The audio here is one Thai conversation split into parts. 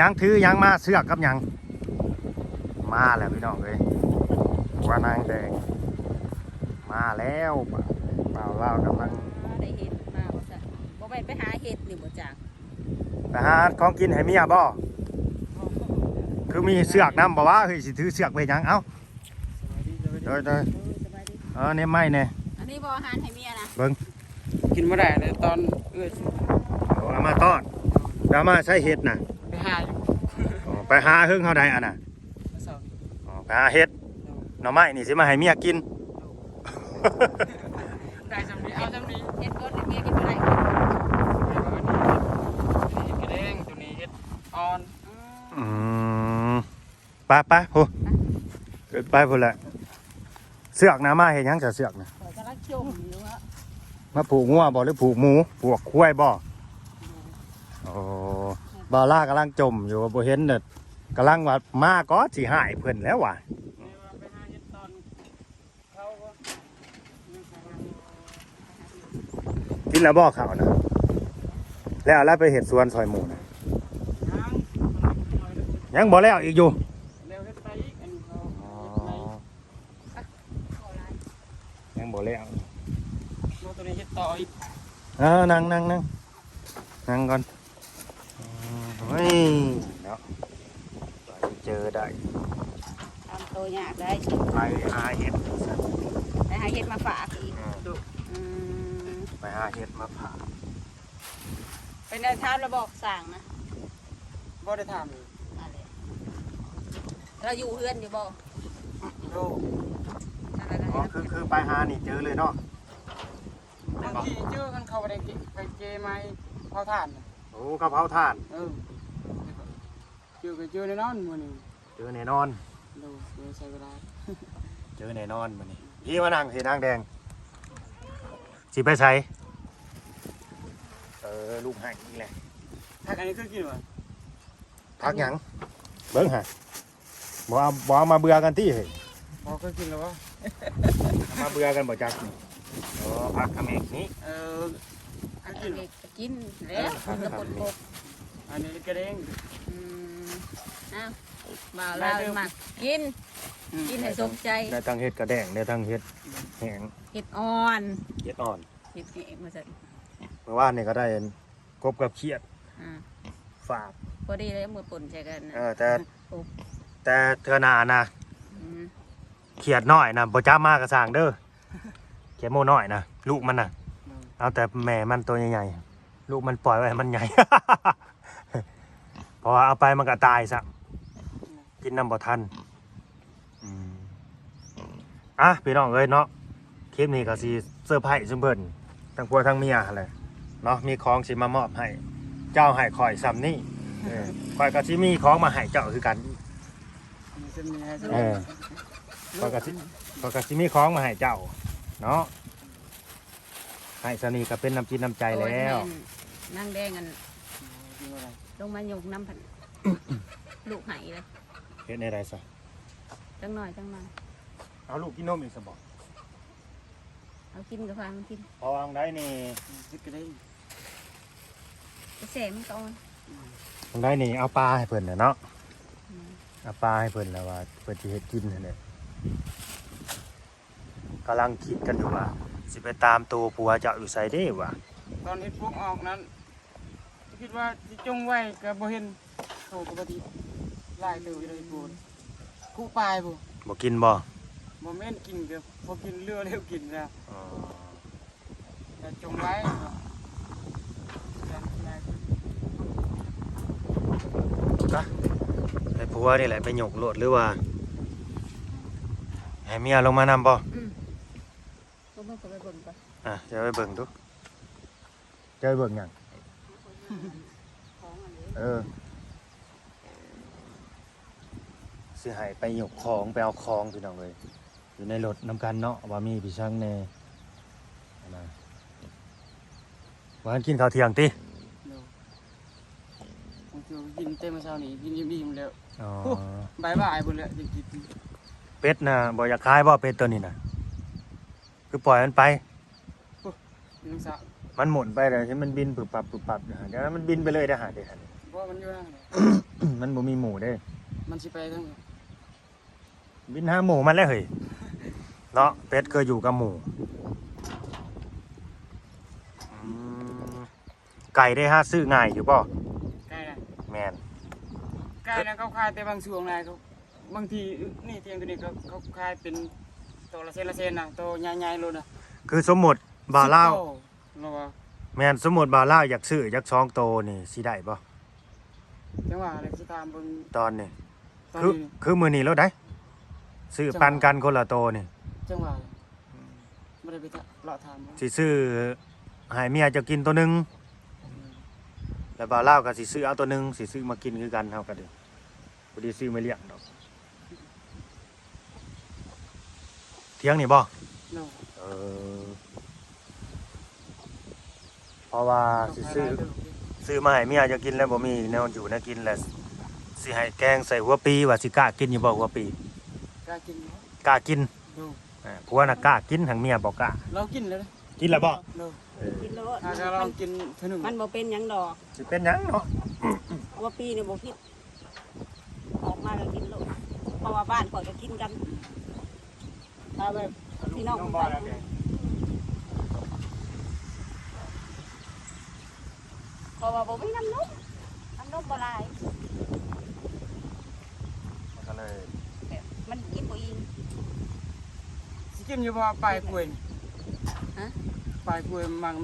ยังถือยังมาเสือกกับยังมาแล้วพี่น้องเลยว่านางแดงมาแล้วเปล่าเล่ากำลังได้เห็ดมาบ่จ้ะบ่แม่นไปหาเห็ดนี่บ่จ้ะไปหาของกินให้เมียบ่คือมีเสือกนํบ่ว่าเฮ้ยสิถือเสือกไปหยังเอ้าเด้อเด้อเออสบายดีเออเนี่ยไม่เนี่ยอันนี้บ่อาหารให้เมียนะเบิ่งกินไม่ได้เลยตอนเอื้อเอามาทอดแล้วมาใช้เห็ดน่ะไปหาอยู่อ๋อ ไปหาเฮิงเฮาใดอะน่ะมาสอบอ๋อไปหาเห็ดหน่อไม้นี่สิมาให้เมียกินได้จำนี้เอาจำนี้เห็ดก้นให้เมียกินบ่ได้เห็ดกระเด้งตัวนี้เห็ดออนอืมอืมไปไปโหเกิดไปพุ่นแหละเสือกนะมาเห็นยังจะเสือกนะข้อยกำลังจมอยู่ฮะมาผูกงัวบ่หรือผูกหมูผูกควายบ่โอ้ บาล่ากำลังจมอยู่บ่เห็นเด็ดกำลังว่ามาก็สิหายเพิ่นแล้วว่ะนี่ว่าไปหาเห็ดตอนเขาก็กินแล้วบ่เขานะแล้วแล้วไปเห็ดสวนซอยหมูนะยังยังบ่แล้วอีกอยู่เร็วเห็ดไปอีกอันนี้เขาอ๋อเห็ดไปเข้าร้านยังบ่แล้วโน้ตตัวนี้เห็ดต่ออีกเออนั่งนั่งนั่งนั่งก่อนอืม เฮ้ยเนาะไปเจอได้ตามตัวยากได้ไปหาเห็ดไปหาเห็ดมาฝากอีกอืมอืมไปหาเห็ดมาผ่าเป็นได้ทามระบอกสั่งนะบ่ได้ทำเลยอะไรเราอยู่เฮือนอยู่บ่โลอะไรอ๋อนะคือคือไปหานี่เจอเลยเนาะบางทีเจอกันเขาไปได้เกไปเกไม้เผาถ่านน่ะ โอ้กระเพราถ่าน เออเจอกันเจอในนอนมื้อนี้เจอแน่นอนโลเดี๋ยวใช้เวลาเจอแน่นอนมันนี่พี่มานั่งเห็นนางแดงสิไปใส่เออลูกให้นี่แหละถ้าอันนี้คือกินวะพักหยังเบิ้งฮะบ่เอาบ่เอามาเบื่อกันที่เฮ้ยพอเคยกินแล้ววะเอามาเบื่อกันบ่จักนี่อ๋อพักขมิกนี้เออเคยกินวะ กินแล้วตะปนกบอันนี้กระเด้งอืมอ้าวบ่าวลาวมักกิน กินให้สมใจได้ทั้งเห็ดกระแดงได้ทั้งเห็ดแห้งเห็ดอ่อนเห็ดอ่อนเห็ดแห้งมาสั่นเมื่อวานนี่ก็ได้กบกับเขียดอ่าฝากพอดีเลยมือป่นใช่กันนะเออแต่โอ้แต่เธอหนานะอืมเขียดน้อยนะบ่จ้ามากกระสร้างเด้อเขียดโมน้อยนะลูกมันนะเอาแต่แม่มันตัวใหญ่ๆ ลูกมันปล่อยไว้ให้มันใหญ่ พอเอาไปมันก็ตายซะกินน้ำบ่ทันอืมอะพี่น้องเอ้ยเนาะคลิปนี้ก็สิเซอร์ไพรส์ซุมเพิ่นทั้งผัวทั้งเมียหั่นแหละเนาะมีของสิมามอบให้ เจ้าให้ข่อยซ้ำนี่เออข่อยก็สิมีของมาให้เจ้าคือกันมีเส้นมีอะไรเส้นเออ ปกติปกติมีของมาให้เจ้า เนาะให้สนีก็เป็นน้ำจิตน้ำใจแล้ว โอ้ย นนั่งแดงกันกินอะไรลงมาหยกน้ำผันลูกไหายเลยเฮ็ดในไรซะจังหน่อยจังหน่อยเอาลูกกินนมอีกสบอกเอากินกับฟังกินพอวางได้นี่เห็ดกระเด้งไปแสมก่อนวางได้นี่เอาปลาให้เพิ่นน่ะเนาะอืมเอาปลาให้เพิ่นแล้วว่าเพิ่นสิเฮ็ดกินนั่นแหละกำลังคิดกันอยู่ว่าสิไปตามตัวผัวเจ้าอยู่ไสเด้วะ ตอนเห็ดพวกออกนั้น คิดว่าสิจงไว้กับบ่เห็นโถปกติไล่เร็วอยู่เลยปูนคู่ปลายปูบ่กินบ่บ่แม่นกินกับพอกินเรือเร็วกินแล้วอ๋อแต่จงไว้ครับการกินอะไรคือจ้ะให้ผัวนี่แหละไปหยกโลดหรือว่าให้เมียลงมานำบ่อืมก็เบิ่งก็ไปเบิ่งไปอะจะไปเบิ่งดู จะไปเบิ่งหยังของอันนี้เออสิให้ไปหยกของไปเอาของพี่น้องเลย อยู่ในรถนำกันเนาะว่ามีพี่ช่างแน่นะวันกินข้าวเที่ยงติเร็วผมจะกินเต็มเช้านี้กินยิ้มๆแล้วอ๋อบ่ายบ่ายๆพุ่นแหละจะกินเป็ดนะบ่อยากขายบ่เป็ดตัวนี้นะคือปล่อยมันไปน้องสาว มันหมุนไปเลยที่มันบินปึบปับปึบปับนะฮะเดี๋ยวมันบินไปเลยนะฮะเดี๋ยวฮะบเพราะมันอยู่ห่างเลยมันบ่มีหมูเด้ มันสิไปทั้งบินหาหมูมันแล้วเฮ้ยเนาะเป็ดเคยอยู่กับหมูอืมไก่ได้หาซื้อง่ายอยู่ป่ะใกล้นะแมนใกล้นะเขาขายแต่บางช่วงนะเขาบางทีนี่เตียงตัวนี้เขาเขาขายเป็นตัวละเซนละเซนนะตัวใหญ่ๆเลยนะคือสมมติบาเล่าว สิบโต เราว่าแมนสมมติบาเล่าวอยากซื้ออยากซองโตนี่สิได้ป่ะจังหวะอะไรสิตามเบิ่งตอนนี้ ตอนคือนี้ คือมือนี้แล้วได้ซื้อปันกันคนละโตนี่จังหวะไม่ได้ไปเลาะถามสิซื้อให้เมียจะกินตัวหนึงแล้วบาเล่าวก็สิซื้อเอาตัวหนึงสิซื้อมากินคือกันเท่ากันเด้อพอดีซื้อไม่เลี้ยงดอกเที่ยงนี่บ่เนาะเออเพ ราะว่าสิซื้อซื้อมาให้เมียจะกินแล้วบ่มีแนวอยู่แนวกินแล้วสิให้แกงใส่หัวปีว่าสิกล้ากินอยู่บ่หัวปีกล้ากินไหมกล้ากินดูอ่าผัวน่ะกล้ากินทางเมียบ่กล้าเรากินเลยนะกินแล้วบ่ดูกินโลดถ้าจะลองกินเท่านึงมันบ่เป็นหยังดอกสิเป็นหยังเนาะว่าปีเนี่ยบ่ผิดออกมาก็กินโลดเพราะว่าบ้านข่อยก็กินกันถ้าแบบพี่น้องไปเพ ราะว่าบ่มีน้ำนมน้ำนมบ่หลายมันก็เลยมันกินบ่อิ่ม สิกินอยู่ว่าปลายกล้วยนี่ฮะ ปลายกล้วยมัน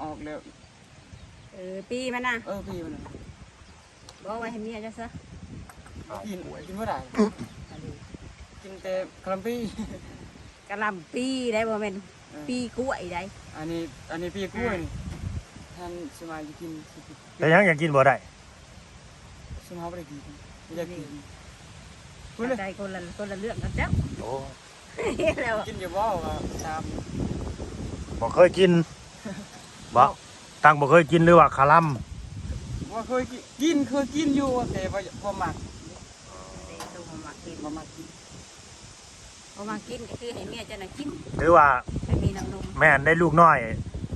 ออกแล้ว เออปีมันน่ะเออพี่มันน่ะบอกไว้ให้เมียจ้ะซะเอากินป่วยกินเมื่อไหร่กินแต่คลัมปี้กะหล่ำปีได้บ่แม่นเออปีกล้วยได้อันนี้อันนี้พี่กล้วยนี่ ท่านสมัยจะกินสิกินแต่ยังอยากกินบ่ได้สมัยไม่ได้กินไม่ได้กินพูดเลยได้คนละคนละเรื่องกันจ้ะโอ้แล้วกินอยู่บ่ว่าตามบ่เคยกินบ่ตั้งบ่เคยกินหรือว่าคาลัมว่าเคยกินกินเคยกินอยู่แต่ว่าบ่มักตัวบ่มากินบ่มักกินบ่มากินก็คือให้เมียจะน่ะกินหรือว่าให้มีน้ำนมแม่นได้ลูกน้อย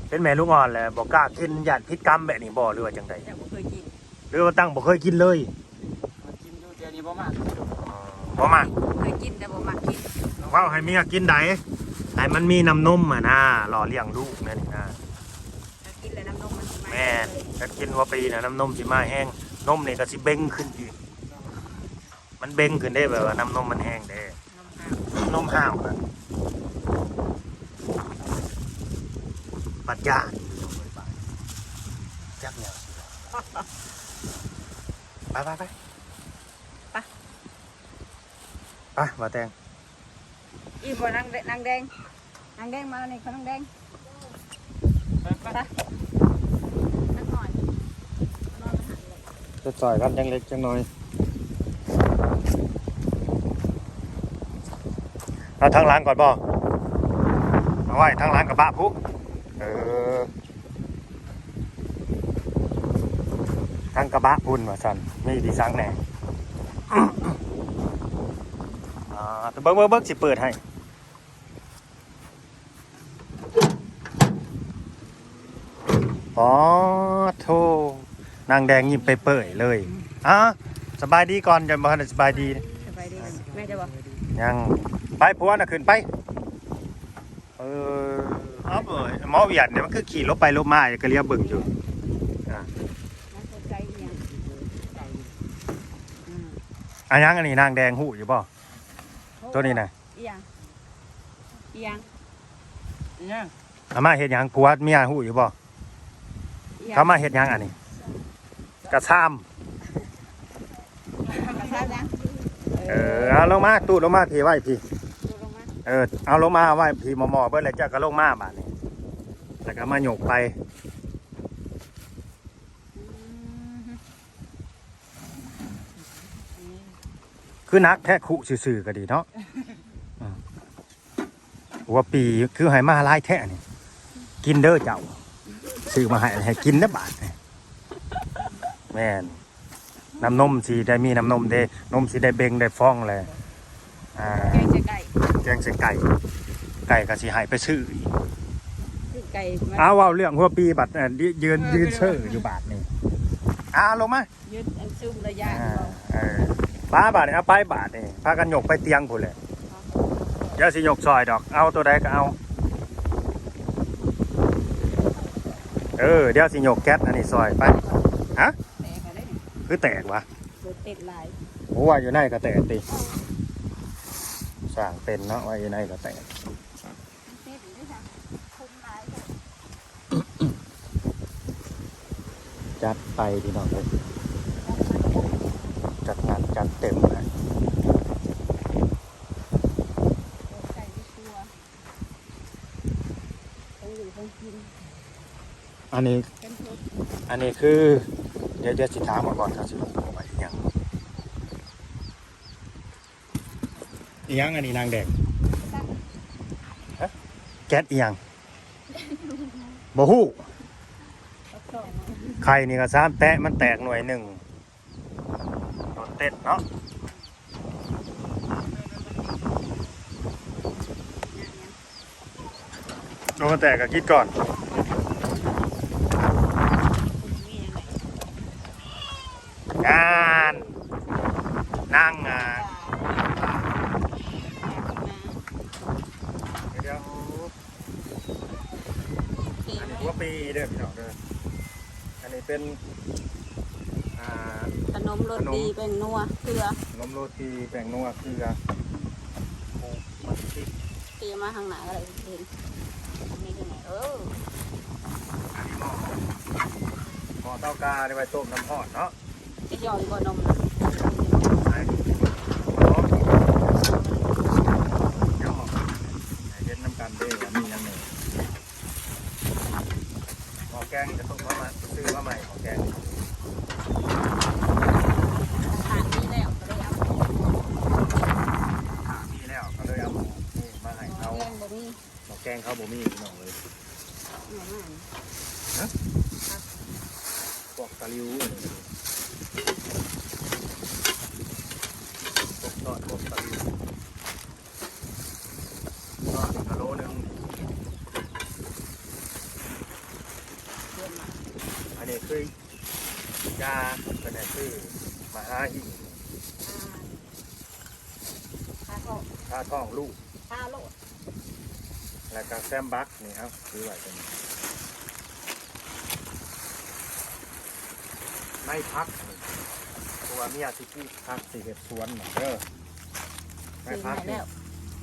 เป็นแม่ลูกอ่อนแหละบ่กล้ากินญาติพิษกรรมแบบนี้บ่หรือว่าจังไดแต่บ่เคยกินหรือว่าตั้งบ่เคยกินเลยมากินอยู่แต่นี่บ่มักบ่มาเคยกินแต่บ่มากินเว้าให้เมียกินได้ให้มันมีน้ำนมอะนะหล่อเลี้ยงลูกแม่นี่นะถ้ากินแล้วน้ำนมมันสิาแม่นถ้ากินหัว่าปีน่ะน้ำนมสิมาแห้งนมนี่ก็สิเบ่งขึ้นอีกมันเบ่งขึ้นได้แบบว่าน้ำนมมันแห้งเด้นมหาวนมห้าวนะ ปัดยาจักเนี่ยไปไปไปไปไปมาแตงอีบ่นางแดงนางแดงนางแดงมานี่เขานางแดงไปไปไปนักหน่อยนอนหันเลยจะจ่อยกันจังเล็กจังน้อยเอาทางหล้างก่อนบ่เอาไว้ทางหล้างกับบะพุเออทาง กระบะพุ่นว่าสันมีดีสังแหน่อ่าแต่เบิ้งเบิ้งเบิ้งสิเปิดให้อ๋อโทนางแดงยิ้มไปเปิดเลยอะสบายดีก่อนจะมาสบายดีสบายดีแม่จะบอกยังไปผัวน่ะขึ้นไป เออเอาเบยหมอเวียดเนี่ยมันคือขี่รถไปรถมาอย่าก็เรียบเบิ่งอยู่ น้องสนใจอีหยังอืม อันยังอันนี้นางแดงหูอยู่ป่ะตัวนี้นะอีหยังอีหยังอีหยังอามาเฮ็ดหยังผัวเมียหูอยู่ป่ะอีหยังเขามาเฮ็ดหยังอันนี้ กระซ้กระซ่ายังำเออเอาลงมาตู้ลงมาพี่ไว้พี่ ดูลงมาเออเอาลงมาไว้พี่หมอๆเบิ่แล้วเจ้าก็ลงมาบาดนี้แล้วก็มาโยกไป คือนักแท้คุซื่อๆก็ดีเนาะอืมหัวปีคือให้มาหลายแท้นี่กินเด้อเจ้าซื้อมาให้ให้กินนะบาทนี่แม่นน้ำนมสีได้มีน้ำนมเด้นมสีได้เบ่งได้ฟองเลยอ่าแกงจะไก่แกงใส่ไก่ ไก่ก็สิให้ไปซื้ออีกซื้อไก่มาเอาเว่าเรื่องหัวปีบัดน่ะยืนยืนเชื่ออยู่บาทนี่อ่าลงมายืดอันซุ่มระยะอ่าเออ ป้าบาทนี่เอาไปบาทนี่พากันยกไปเตียงพุ่นเลยเดี๋ยวสิยกซอยดอก เอาตัวใดก็เอา เออเดี๋ยวสิยกแก๊สอันนี้ซอยไปฮะแตกอะไรคือแตกวะรถติดหลายโอ้ว่าอยู่ในก็แตกติสั่งเป็นเนาะว่าอยู่ในก็แตกติดด้วยค่ะคุมหลายจัดไปพี่น้องเลย จัดงานจัดเต็มนะใส่ไม่ชัวต้องอยู่ต้องกินอันนี้ เป็นทุกอันนี้คือ เดี๋ยวเดี๋ยวสิถามมาก่อนครับสิลงไปอีกอยังอีหยังอันนี้นางแดงฮะแก๊สอีหยังบ่ฮู้ประกอบไข่นี่ก็ซ้ำแตะมันแตกหน่วยหนึ่งโดน เต้นเนาะโดนแตกกับคิดก่อน มีอะไร งานนั่งงาน เดี๋ยวอันนี้หัวปีเด้อพี่น้องเด้ออันนี้เป็น อ่า ขนมโรตีเป็นนัวเก ลือนมโรตีแป้งนัวเกลือโอ้มันติดเตรียมมาทางไหนอะไรเห็นมีที่ไหนเอออันนี้หม้อหม้อเต้ากาได้ไว้ต้มน้ำหอดเนาะจะย่อยบ่นมนะใส่หม้อเดี๋ยวหม้อให้เย็นน้ำกันเด้อมีอย่างหนึ่งหม้อแกงจะต้องมาซื้อมาใหม่หม้อแกง ทานนี้แล้วก็เลยเอา มีแล้วก็เลยเอาหม้อนี่มาให้เขา แกงบ่มี หม้อแกงเขาบ่มีพี่น้องเลย หน่อไม้ พวกตะลิวพวกทอดพวกตะลิวทอดกะโลหนึง เดือนมา อั นนี้คือยาเป็นไหนคือมาหาหิ่งข้าข้าวทาท้องลูกข้าวโลดแล้วก็แซมบักนี่ครับซื้อไว้เป็นไม่พักนี่ตัวเมียที่พี่พักสี่เห็ดสวนน่ะเด้อไม่ซื้อพัมากนี่แล้ว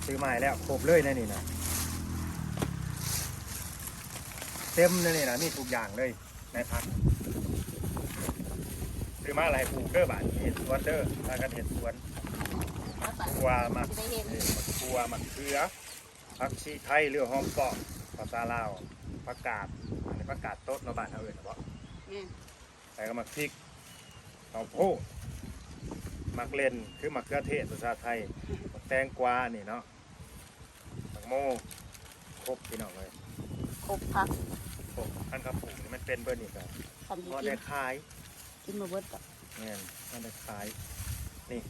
ซื้อใหม่แล้วครบเลยนะนี่นะเต็มเลยนี่นะมีทุกอย่างเลย ในพักซื้อมาอะไรปลูกเด้อบาทเห็ดสวนเด้อพากันเห็ดสวนแล้วก็กัวหมักจะได้เห็นเอ้ยหมักกัวหมักเขือผักชีไทยเรือหอมปอกภาษาลาวผักกาดอันนี้ผักกาดโต๊ดเนาะบ้านเขาเอ่ยนะบ่เนี่ยใส่ก็หมักพริกข้าวโพดหมักเลนคือหมักเขือเทศภาษาไทยหมักแตงกวานี่เนาะหมักโมครบพี่น้องเลยครบพัก ปลูกอันกระปุกนี่มันเป็นเบอร์นี่กันทำพอกิได้นขายกินมาเบิดกับเนี่ยพอได้ขายนี่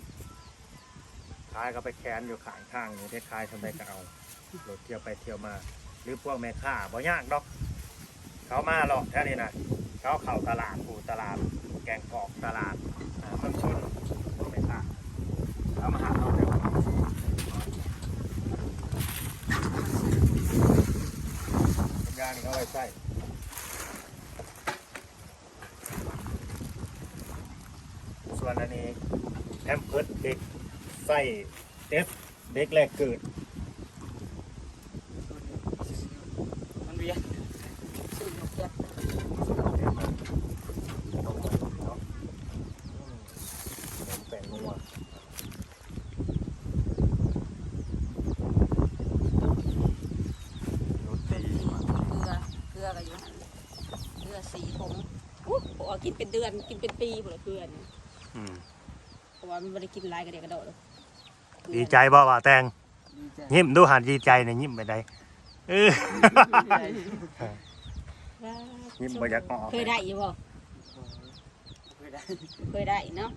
ขายก็ไปแคนอยู่ข้างทางนี่ได้ขายทำไมก็เอารถเที่ยวไปเที่ยวมา หรือพวกแม่ค้าบ่ยากดอก เขามาหรอกแค่นี้นะเขาเข้าตลาดปูตลาด แกงกอกตลาดอ่าเมืองชนพวกแม่ค้าเขามาหาเราเดี๋ยวเป็นยางนี่เขาไว้ใส่ วนอันนี้แอมเพิร์ดเด็กใส่เดฟเด็กแรกเกิดมันเวียนเก็บแป้งนัวโรตีเกลือเกลือยู่หันเกลือสีผงอู้บอกกินเป็นเดือนกินเป็นปีหมดเลยเกลือเนี่ยอืม เพราะว่ามันไม่ได้กินหลายกระเดียกระโดดเลยดีใจบ่ว่าแตงดีใจยิ้มดูหันดีใจเนี่ยยิ้มไปได้เออยิ้มบ่อยากออกเคยได้อยู่บ่เคยได้เคยได้เนาะ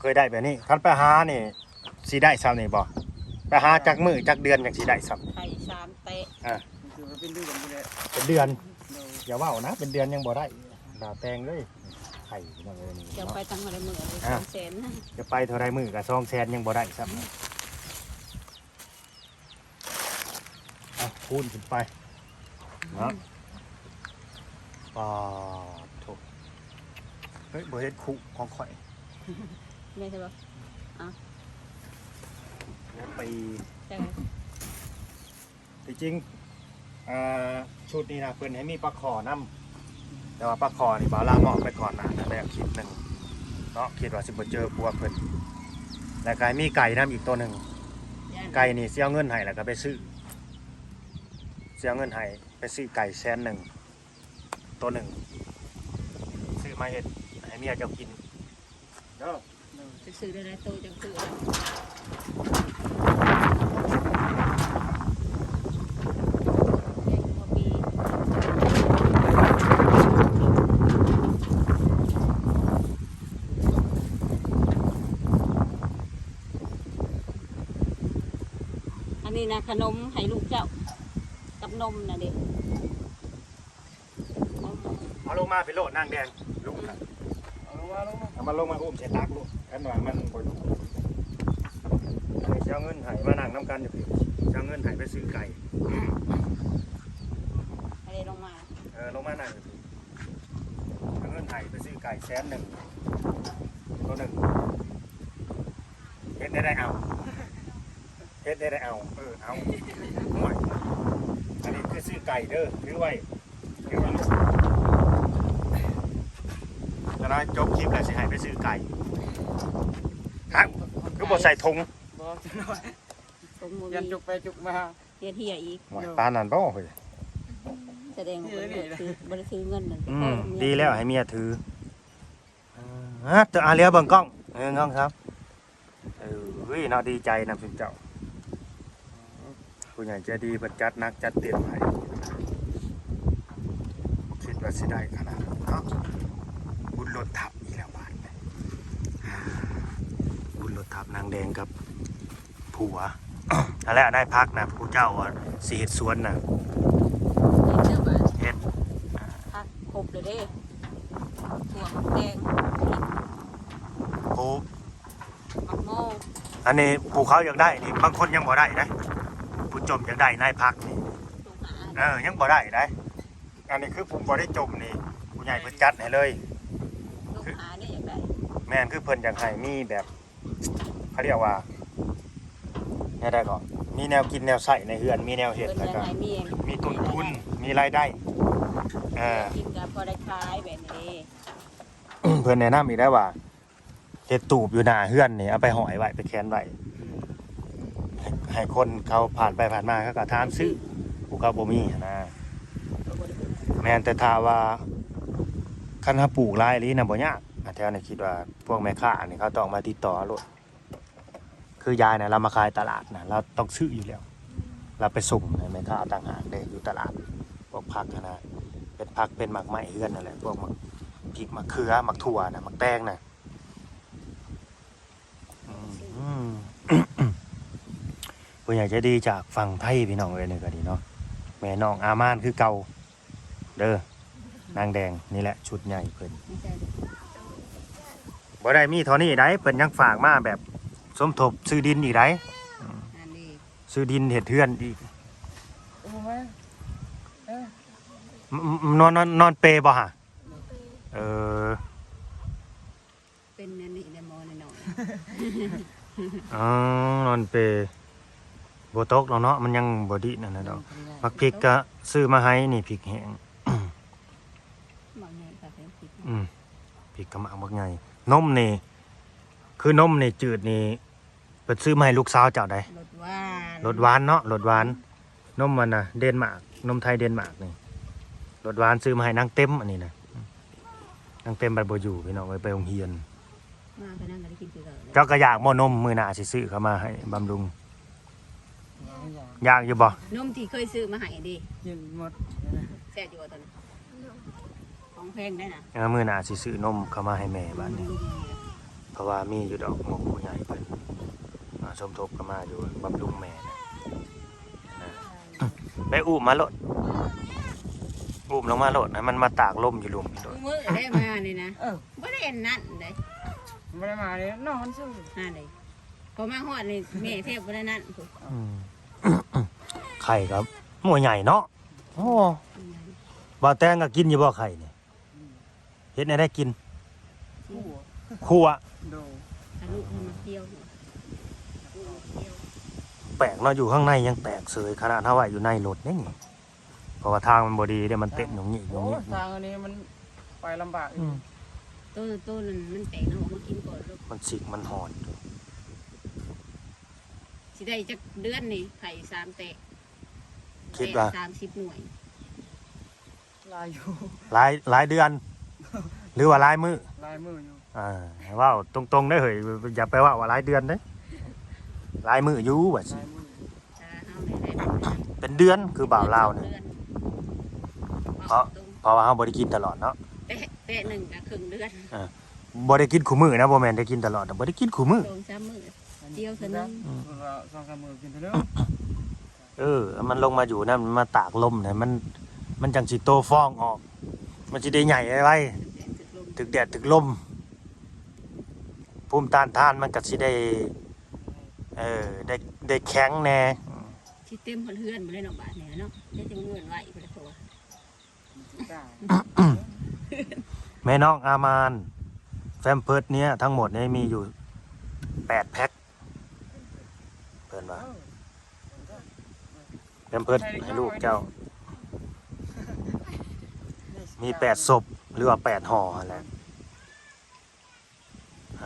เคยได้แบบนี้คันไปหานี่สิได้ซ้ำนี่บ่ไปหาจักมือจักเดือนจังสิได้ซ้ไข่สามเตะคือว่าเป็นเดือนไปเลยำเป็นเดือนเราอย่าเว้านะเป็นเดือนยังบ่ได้เดาวแตงเลยไข่ พี่น้องเอ้ยนี่จะไปเนาะตั้งอะไรมือเลยอะสองแสนนะจะไปเท่าไรมือกับซองแซนยังบ่ได้ซ้ำอะคูณขึ้นไปเนาะปาดโถเฮ้ยบ่เฮ็ดคุของข่อยไม่ใช่ปะแล้วไป ใช่ไหมที่จริงเอ่อชุดนี้นะเพิ่นให้มีปลาขอนํ แต่ว่าปลาขอนี่บ่าวลาเหมาะไปก่อนหนะแต่คลิปหนึงเนาะคิดว่าสิบ่เจอพวกเพิ่นแล้วก็ให้มีไก่นํอีกตัวหนึงย่านไก่นี่เสียเงินให้แล้วก็ไปซื้อเสียเงินให้ไปซื้อไก่แสนหนึ่งตัวหนึ่งซื้อมาเห็ดให้เมียเจ้ากินเด้อจะซื้อได้ไรโตจังซื้อแยกหัวปีอั นนี้นะขนมให้ลูกเจ้ากับนมนะเด็กเอาลงมาไปโลดนางแดงลูกนะเอาลงมาลงมาเอามาลงมาอุ้มใส่ตักลูกกันว่ามันบ่อยู่อันนี้เสียเงินให้มานั่งน้ำกันอยู่พี่เสียเงินให้ไปซื้อไก่อะไรลงมาเออลงมานั่งอยู่พี่เสียเงินให้ไปซื้อไก่แสนหนึ่งตัวหนึ่งเฮ็ดได้ได้เอาเฮ็ด ได้ได้เอา เออเอาห่วยอันนี้คือซื้อไก่เด้อถือไว้ถือไว้ลูกแล้วนะจบคลิปแล้วสิให้ไปซื้อไก่ครับก็บ่ใส่ถุงบอกจะหน่อยสมมุติยันจุกไปจุกมาเฮียเฮียอีกหวยปานนั้นบ่เฮ้ยแสดงว่าบ่ได้ซื้อบ่ได้ซื้อเงินนั่นอืพ่อมเมียดีแล้วให้เมียถือฮะตัวอาเลียเบิ่งกล้องเออกล้องครับเออเฮ้ยน่าดีใจนำสิเจ้า ผู้ใหญ่ใจดีเพิ่นจัดหนักจัดเต็มให้คิดว่าสิได้ขนาดนั้นเนาะบุญรถทับอีกแล้วบาดนี้บุญรถทับนางแดงกับผัวอันแรกได้พักนะผู้เจ้าอะสิเฮ็ดสวนน่ะเชื่อว่าเฮ็ดพักครบเลยเด้ถั่วหมักแดงโอ้หมักโม่อันนี้ผู้เขาอยากได้นี่บางคนยังบ่ได้นะผู้ จมยากได้นายพักนี่เออยังบ่ได้นะอันนี้คือผมบ่ได้จมนี่ผู้ใหญ่เพิ่นจัดให้เลยลูกหาเนี่ยอยากได้แม่นคือเพิ่นอยากให้มีแบบเขาเรียกว่าแนวใดก็มีแนวกินแนวใส่ในเฮือนมีแนวเฮ็ดแล้วก็มีต้นทุนมีรายได้เออกินกับพอได้ขายแบบนี้เพิ่นแนะนำอีกได้ว่าเฮ็ดตูบอยู่หน้าเฮือนนี่เอาไปหอยไว้ไปแขวนไว้ ให้คนเขาผ่านไปผ่านมาเขาก็ถามซื้อผู้เขาบ่มีนะแม่นแต่ถ้าว่าคันถ้าปลูกลายลีน่ะบ่ยากแถวนี้คิดว่าพวกแม่ค้านี่เขาต้องมาติดต่อโลดคือยายน่ะเรามาขายตลาดนะเราต้องซื้ออยู่แล้ว เราไปส่งให้แม่ค้าต่างหากเด้อยู่ตลาดพวกผักนะเป็นผักเป็นหมักไหม้เฮือนนั่นแหละพวกหมักพริกหมักเขือหมักถั่วนะหมักแตงนะอืม ผู้ใหญ่ใจะดีจากฝั่งไทยพี่น้องเอ้ยนี่ก็ดีเนาะแม่น้องอามานคือเก่าเด้อนางแดงนี่แหละชุดใหญ่เพิ่นไม่ใช่บ่ได้มีเท่านี้ได้เพิ่นยังฝากมาแบบสมทบซื้อดินอีกได้อันนี้ซื้อดินเฮ็ดเทือนอีกโอ้ไหมเอ้ยมมนอนนอนนอนเปรบ่ฮะเออเป็นอันนี้ในมอหน่อยอ๋อนอนเปร บ่ตกแล้วเนาะมันยังบ่ดีนั่นน่ะดอกมักพริกก็ซื้อมาให้นี่พริกแห้งบางอย่างก็เป็นผิดอืมพริกกะมะบักใหญ่นมนี่ คือนมนี่จืดนี่เพิ่นซื้อมาให้ลูกสาวเจ้าได้รสหวานรสหวานเนาะรสหวานนมมันนะเดนมาร์กนมไทยเดนมาร์กนี่รสหวานซื้อมาให้นางเต็มอันนี้นะนางเต็มบัดบ่อยู่พี่น้องไปไปโรงเรียนมาไปนั่งกันได้กินคือเก่าเลย เจ้าก็อยากบ่นมมื้อหน้าสิซื้อเข้ามาให้บำรุงอ ย่างอย่างอยากอยู่บ่นมที่เคยซื้อมาให้ดิกินหมดแซ่บอยู่ว่าตอนนี้ของแพงได้นะเออมื้อหน้าสิซื้อนมเข้ามาให้แม่บัดนี้เพราะว่ามีอยู่ดอกหมกผู้ใหญ่เพิ่นอ่าสมทบเข้ามาอยู่บำรุงแม่นะนะไปอู้มาโลดอุ้มลงมาโหลดให้มันมาตากลมอยู่หลุมอยู่โลดมื้อได้มานี่นะเออบ่ได้อันนั่นเด้ไม่ได้มาเลยนอนซื่อหาเลยพอมาฮอดนี่แม่เทพบ่ได้นั่นพุ่นอืม ไข่ครับหมวยใหญ่เนาะโอ้บ่แตงก็กินอยู่บ่ไข่นี่เฮ็ดให้ได้กินหัวคั่วโดทะลุมันมาเที่ยวนี่เที่ยวแปลกเนาะอยู่ข้างในยังแตกเสยขนาดเท่าไหร่อยู่ในรถนี่นี่เพราะว่าทางมันบ่ดีเด้มันเต้นอย่างนี้อโอ้ย่างนี้ทางอันนี้มันไปลำบากอีกอืมตัวตัวนั้นมันแตกเนาะมากินก่อนลูกมันสิกมันหอน สิได้จักเดือนนี่ไข่สามแตกคิดว่าแตก30หน่วยลายอยู่ หลายหลายเดือน หรือว่าหลายมื้อลายมืออยู่อ่าเว้าตรงๆได้อเฮ้ยอย่าไปว่าว่าหลายเดือนเด้หลายมื้ออยู่ว่าสิลายมือถ้าเฮาได้ได้เป็นเดือนคือบ่าวลาวเนี่ย ดือเพราะเพราะว่าเฮาบ่ได้กินตลอดเนาะแปะแปะหนึ่งก็ครึ่งเดือนบ่ได้กินคู่มื้อนะบ่แม่นได้กินตลอดแต่บ่ได้กินคู่มื้อสองสามมื้อ เดียวเท่านั้นสองสามมือกินเท่านั้นเออ มันลงมาอยู่นะมันมาตากลมเนี่ยมัน มันจังสิโตฟองออก มันสิได้ใหญ่ไว้ถึกลมถึกแดดถึกลมภูมิต้านทานมันก็สิได้ เออ ได้ได้แข็งแน่ที่เต็มคนเฮือนบ่ได้เนาะบาดเนี่ยเนาะได้จังเงินไว้พุ่นละตัวได้แม่น้องอามาน แฟมเพิร์ดเนี้ยทั้งหมดเนี่ยมีอยู่แปดแพ็คเพิ่นว่าแฟ มเพิร์ดให้ลูกเจ้า มีแปดศพหรือว่าแปดห่อแหละ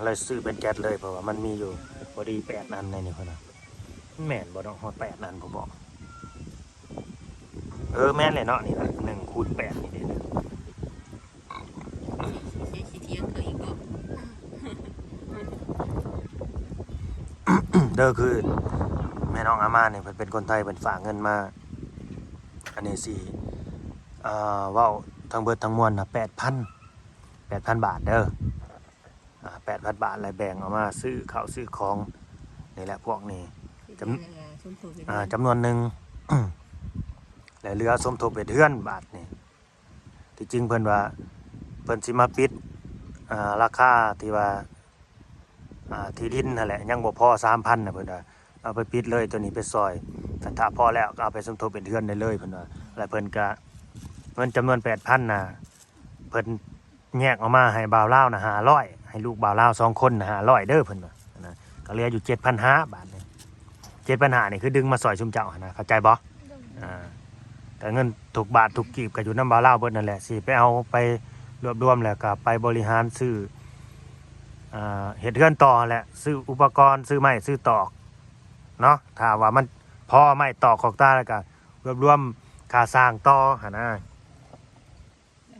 เลยซื้อเป็นแก๊สเลยเพราะว่ามันมีอยู่พอดีแปดอันในนี่คนนะแม่นบ่ต้องหอดแปดอันผมบอก เออแม่นเลยเนาะนี่นะหนึ่งคูณแปดนี่เด้ใช้สิเที่ยงเคยอีกบ่เด้อคือ แม่น้องอาม่าเนี่ยเพิ่นเป็นคนไทยเพิ่นฝากเงินมา อันนี้สิเอ่อเว้าทั้งเบิดทั้งมวลนะแปดพันแปดพันบาทเด้ออ่าแปดพันบาทแล้วแบ่งเอามาซื้อข้าวซื้อของนี่แหละพวกนี้ จำ สมทบไปอ่าจำนวนหนึ่ง แล้วเหลือสมทบเป็นเทือนบาทนี่ที่จริงเพิ่นว่าเพิ่นสิมาปิดอ่าราคาที่ว่าอ่าที่ดินนั่นแหละยังบ่พอ3,000น่ะเพิ่นว่า เอาไปปิดเลยตัวนี้ไปซอยแต่ถ้าพอแล้วก็เอาไปสมทบเป็นเทือนได้เลยเพิ่นว่าแล้วเพิ่นก็เงินจำนวน8,000น่ะเพิ่นแยกออกมาให้บ่าวลาวน่ะ500ให้ลูกบ่าวลาวสองคนน่ะ500เด้อเพิ่นว่านะก็เหลืออยู่7,500บาทนี่เจ็ดปัญหานี่คือดึงมาสอยชุมเจ้าหั่นนะเข้าใจบ่อ่าแต่เงินถูกบาทถูกกีบก็อยู่น้ำบาเล่าวเบิดนั่นแหละสิไปเอาไปรวบรวมแล้วก็ไปบริหารซื้ออ่าเห็ดเทือนต่อแหละซื้ออุปกรณ์ซื้อไม้ซื้อตอก เนาะถ้าว่ามันพอไม้ตอกของตาแล้วก็รวบรวมค่าสร้างต่อหั่นนะ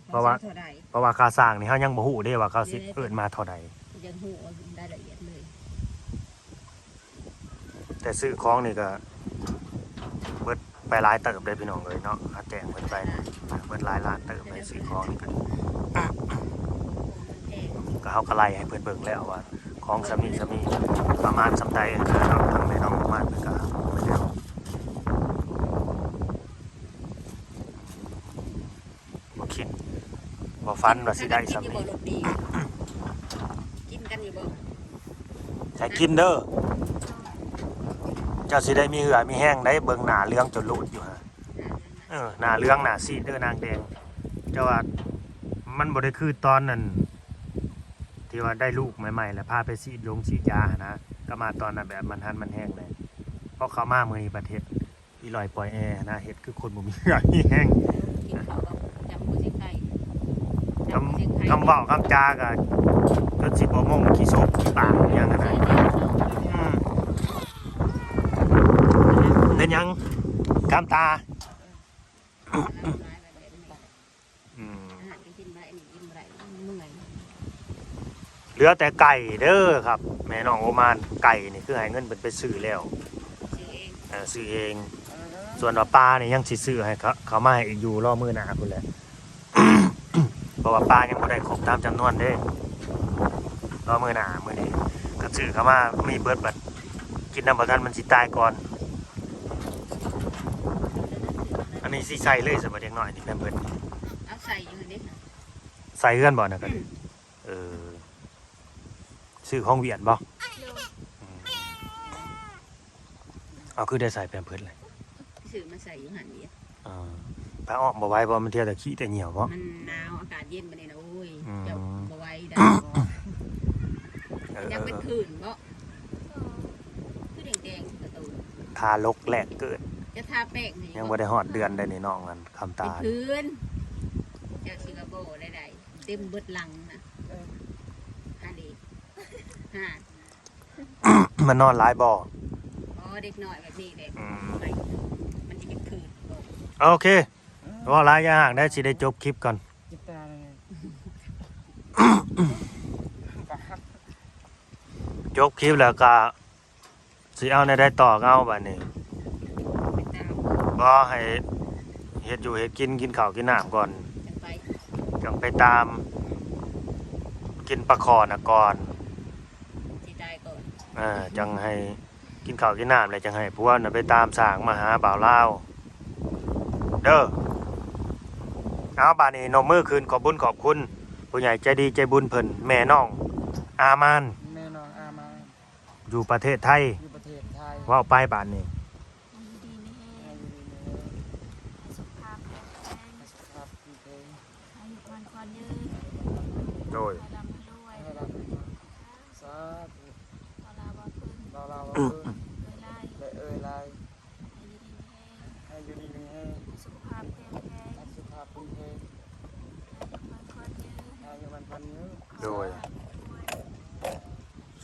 เพราะว่าเท่าใดเพราะว่าค่าสร้างนี่เฮายังบ่ฮู้เด้ว่าเขาสิเอิ้นมาเท่าใดยังฮู้ได้ละเอียดเลยแต่ซื้อของนี่ก็เบิดไปหลายเติบเลยพี่น้องเลยเนาะหาแจ้งเบิดไปเบิดหลายล้านเติบไปซื้อของนี่ก็แจ้งก็เฮาก็ไล่ให้เพิ่นเบิ่งแล้วว่า ของสำนีสำนีประมาณสำใดเนาะทางแม่น้องประมาณเพิ่นก็เอาไปแล้วบ่คิดบ่ฟันว่าสิได้สำกินนีอยู่บ่รสดีกินกันอยู่บ่ใช้กินเด้อเจ้าสิได้มีเหือมีแห้งได้เบิ่งหน้าเรื่องจนรูดอยู่ฮะเออหน้าเรื่องหน้าซีดเด้อนางแดงเจ้าว่ามันบ่ได้คือตอนนั้น ที่ว่าได้ลูกใหม่ๆแล้วพาไปซีดยงซีดยานะก็มาตอนนั้นแบบมันหันมันแห้งเลยเพราะเขามาเมือนี้ประเทศอีลอยปล่อยแอร์นะเฮ็ดคือคนบ่มีเหือมีแห้งกินข้าวกับจำผู้สิไข่คำคำเว้าคำจาก็จนสิบ่มงขี้ซบขี้ปากอหย่างนั้นนะอืมเป็นหยังกามตาอืม อาหารก็กินบ่ได้นี่กินบ่ได้เมื่อย เหลือแต่ไก่เด้อครับ แม่น้องโอมานไก่นี่คือให้เงินเป็นไปซื้อแล้วซื้อเองเออซื้อเอง ส่วนว่าปลานี่ยังสิซื้อให้เขาเขามาให้อีกอยู่รอมือหน้าพุ่นแหละเพราะว่าปลายังบ่ได้ครบตามจำนวนเด้รอมือหน้ามื้อนี้ก็ซื้อเขามามีเบิดบัดกินน้ำบ่ทันมันสิตายก่อน อันนี้สิใส่เลยสำหรับเด็กน้อยนี่แม่นเบิดเใส่เฮือนบ่น่ะก็ดีเออ ซื้อของเวียดบ่โดยอืมเอาคือได้ใส่แพมเพิร์ดเลยซื้อมาใส่อยู่หันนี่อ่าพระออกบ่ไว้บ่มันเที่ยวแต่ขี้แต่เหี่ยวบ่มันหนาวอากาศเย็นมาเนี่ยนะโอ้ยอืมเจะบ่ไหว้ได้เอออยากเป็นเออคืนบ่โดยคือแดงๆประตูทารกแรกเกิดจะทาแป้งนี่ยังบ่ได้ฮอดเดือนได้นี่น้องกันคำเป็นตาคืนเจ้าสิงคโปร์ได้ๆเต็มเบิดลังนะเออฮาดี ฮะมันนอนหลายบ่อ๋อเด็กน้อยแบบนี้แหละอืมไปมันจะเป็นคืนบ่โอเคว่าหลายอย่างได้สิได้จบคลิปก่อน จิตตาเลยไงจบคลิปแล้วก็สิเอาในได้ต่อก็เอาบัดนี้ไปตามบ่ให้เฮ็ดอยู่เฮ็ดกินกินข้าวกินน้ำก่อนจะไปจังไปตามกินปลาคอน่ะก่อนสิตายก่ อนอ่าจังให้กินข้าวกินน้ำเลยจังให้พวกน่ะไปตามสร้างมาหาบ่าวลาวเด้อเอาบาดนี้นมมือคืนขอบบุญขอบคุณ ผู้ใหญ่ใจดีใจบุญเพิ่นแม่น้อง อามานแม่น้องอามาอยู่ประเทศไทยอยู่ประเทศไทยเว่าไปบาดนี้ อายุดีไม่แห้ ให้ ง อยู่ดีมี ให้สุขภาพแข็งแรง สุขภาพดีเอง อายุมันควรยืน โดย ให้ร่ำให้รวย ให้เราสาธุ ขอลาบ่พึ่ง เราเราเออ เลยไล่ และเอ่ยลาย อายุดีไม่แห้ง ให้อยู่ดีมีให้ สุขภาพแข็งแรง ให้สุขภาพดีเอง มันควรยืน ให้อยู่มันพันยืน โดย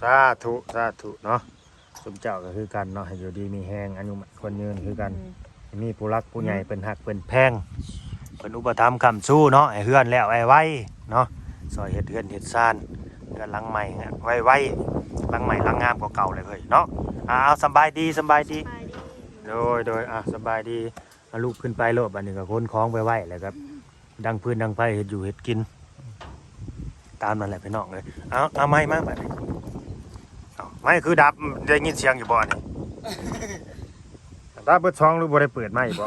สาธุสาธุเนาะสมเจ้าก็คือกันเนาะให้อยู่ดีมีแหงอายุมันคนยืนคือกัน มีผู้รักผู้ใหญ่เป็นหักเป็นแพงเป็นอุปถัมภ์คำสู้เนาะให้เฮือนแล้วไอ้ไว้เนาะซอยเฮ็ดเฮือนเฮ็ดซ่านเฮือนหลังใหม่เนี่ยไว้ไว้หลังใหม่หลังงามกว่าเก่าเลยเฮ้ยเนาะอ่าเอาสำบายดีสำบายดีไปดี โดยโดยอะสำบายดีเอาลูกขึ้นไปโลดบัดนี้ก็ขนของไปไว้แล้วครับ ดังพื้นดังไฟเฮ็ดอยู่เฮ็ดกิน ตามนั่นแหละพี่น้องเลยเอาเอาไม้มาบัดนี้เอาไม้คือดับได้ยินเสียงอยู่บ่นี่ดับเบิดช่องหรือบ่ได้เปิดไม้บ่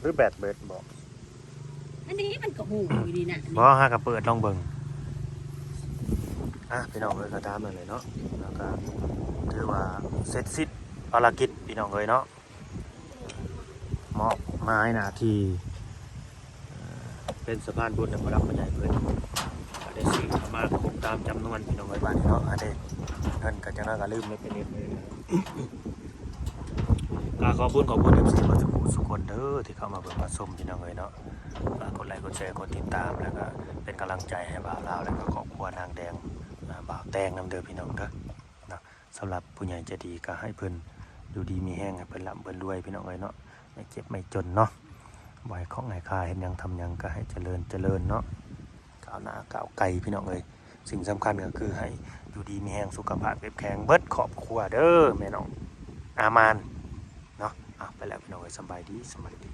หรือแบตเบิดบ่อันนี้มันก็หูอยู่ดีนะบ่ฮะก็เปิดลองเบิ่งอะพี่น้องเอ้ยก็ตามนั่นเลยเนาะแล้วก็ถือว่าเสร็จสิ้นภารกิจพี่น้องเอ้ยเนาะมอบไม้หน้าที่เอ่อ เป็นสะพานบุญในพระรับผู้ใหญ่เพิ่นก็ได้ซื้อเข้ามาครบตามจำนวนพี่น้องเอ้ยบ้านเนาะอันนี้เพิ่นก็จังนั้นก็ลืมไม่เป็นเองเลยก็ขอบคุณขอบคุณเอฟซีมาสุขุสุคนเด้อที่เข้ามาเบิ่งมาชมพี่น้องเอ้ยเนาะฝากกดไลค์กดแชร์กดติดตามแล้วก็เป็นกำลังใจให้บ่าวลาวแล้วก็ครอบครัวนางแดงบ่าวแตงน้ำเด้อพี่น้องเด้อนาะสำหรับผู้ใหญ่ใจะดีก็ให้เพิ่นอยู่ดีมีแห้งให้เพิ่นร่ำเพิ่นรวยพี่น้องเอ้ยเนาะไม่เจ็บไม่จนเนาะ บ่ให้ของไห้ค่าเห็นยังทำยังก็ให้เจริญเจริญเนาะก้าวหน้าก้าวไกลพี่น้องเลยสิ่งสำคัญก็คือให้อยู่ดีมีแห้งสุขภาพเข้มแข็งเบิดขอบครัวเด้อแม่น้อง อามานเนาะอะไปแล้วพี่น้องเลยสบายดีสบายดี